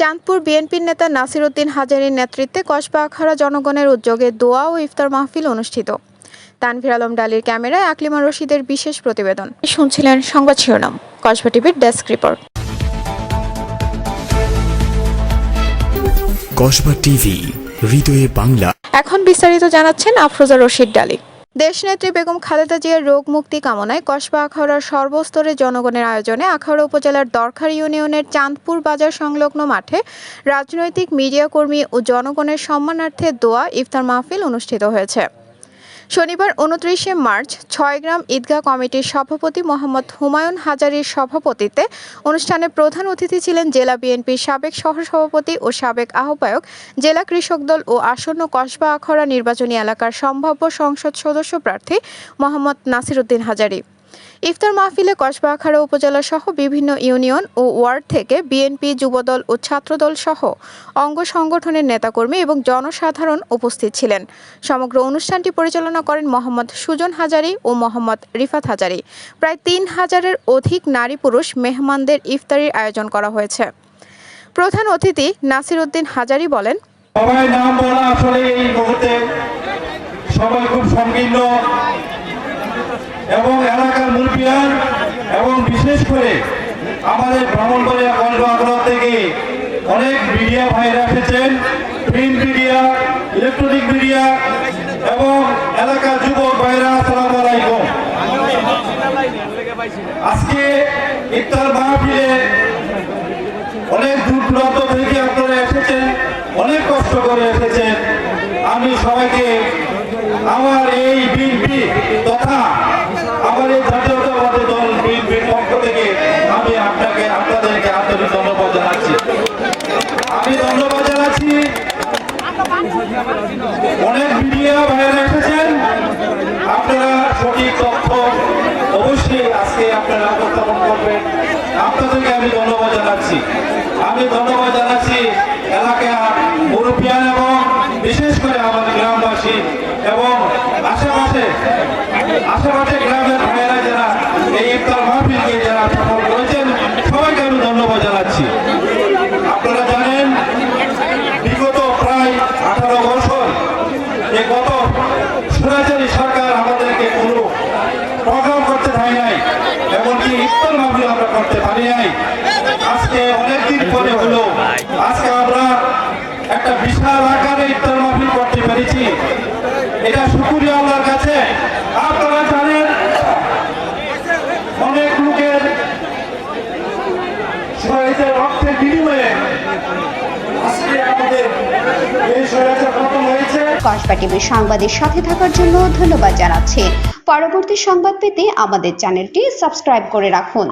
চাঁদপুর বিএনপির নেতা নাসির উদ্দিন হাজারির নেতৃত্বে কসবা আখাড়া জনগণের উদ্যোগে দোয়া ও ইফতার মাহফিল অনুষ্ঠিত। তানভীর আলম ডালির ক্যামেরায় আকলিমা রশিদের বিশেষ প্রতিবেদন। শুনছিলেন সংবাদ শিরোনাম কসবা টিভির ডেস্ক রিপোর্ট। কসবা টিভি হৃদয়ে বাংলা। এখন বিস্তারিত জানাচ্ছেন আফরোজা রশিদ ডালি। দেশনেত্রী বেগম খালেদা জিয়ার রোগ মুক্তি কামনায় কসবা আখাউড়ার সর্বস্তরে জনগণের আয়োজনে আখাউড়া উপজেলার দরখার ইউনিয়নের চাঁদপুর বাজার সংলগ্ন মাঠে রাজনৈতিক মিডিয়া কর্মী ও জনগণের সম্মানার্থে দোয়া ইফতার মাহফিল অনুষ্ঠিত হয়েছে। শনিবার উনত্রিশে মার্চ ছয়গ্রাম ঈদগাহ কমিটির সভাপতি মোহাম্মদ হুমায়ুন হাজারির সভাপতিত্বে অনুষ্ঠানে প্রধান অতিথি ছিলেন জেলা বিএনপির সাবেক সহসভাপতি ও সাবেক আহ্বায়ক, জেলা কৃষক দল ও আসন্ন কসবা আখড়া নির্বাচনী এলাকার সম্ভাব্য সংসদ সদস্য প্রার্থী মোহাম্মদ নাসিরুদ্দিন হাজারি। ইফতার মাহফিলে কসবা আখাড়া উপজেলা সহ বিভিন্ন ইউনিয়ন ও ওয়ার্ড থেকে বিএনপি, যুবদল ও ছাত্রদল সহ অঙ্গ সংগঠনের নেতাকর্মী এবং জনসাধারণ উপস্থিত ছিলেন। সমগ্র অনুষ্ঠানটি পরিচালনা করেন মোহাম্মদ সুজন হাজারি ও মোহাম্মদ রিফাত হাজারি। প্রায় তিন হাজারের অধিক নারী পুরুষ মেহমানদের ইফতারির আয়োজন করা হয়েছে। প্রধান অতিথি নাসির উদ্দিন হাজারি বলেন, সবাই নাম বলা আসলে এই মুহূর্তে সবাই খুব সংকীর্ণ। এবং এলাকার মুরব্বিয়ান এবং বিশেষ করে আমাদের ভ্রমণবাড়িয়া কন্ড আগ্রহ থেকে অনেক মিডিয়া ভাইরা এসেছেন। প্রিন্ট মিডিয়া ইলেকট্রনিক মিডিয়া এবং এলাকার যুবক ভাইরা, আসসালামু আলাইকুম। আজকে ইফতার মাহফিলে অনেক দূর দূরান্ত থেকে আপনারা এসেছেন, অনেক কষ্ট করে এসেছেন। আমি সবাইকে আমার এই বিএনপি তথা অনেক মিডিয়া ভাইয়েরা এসেছেন আপনারা সঠিক তথ্য অবশ্যই আজকে আপনারা উপস্থাপন করবেন। আপনাদেরকে আমি ধন্যবাদ জানাচ্ছি। আমি ধন্যবাদ জানাচ্ছি এলাকার মুরব্বিয়ান এবং বিশেষ করে আমার গ্রামবাসী এবং আশেপাশে আশেপাশে গ্রামের ভাইয়েরা যারা এই ইফতার মাহফিলকে যারা সফল করেছেন সবাইকে আমি ধন্যবাদ জানাচ্ছি আপনারা জানেন বিগত প্রায় আঠারো বছর এ গত সুরাচারী সরকার আমাদেরকে কোনো প্রোগ্রাম করতে দেয় নাই এমনকি ইফতার মাহফিল আমরা করতে পারি নাই। আজকে অনেকদিন পরে হলো। আজকে আমরা একটা বিশাল আকারে ইফতার মাহফিল করতে পেরেছি। এটা শুকুরিয়া আল্লাহর কাছে। আপনারা জানেন, অনেক লোকের শহীদের রক্তের বিনিময়ে আজকে আমাদের এই টিভির সংবাদের সাথে থাকার জন্য ধন্যবাদ জানাচ্ছি। পরবর্তী সংবাদ পেতে আমাদের চ্যানেলটি সাবস্ক্রাইব করে রাখুন।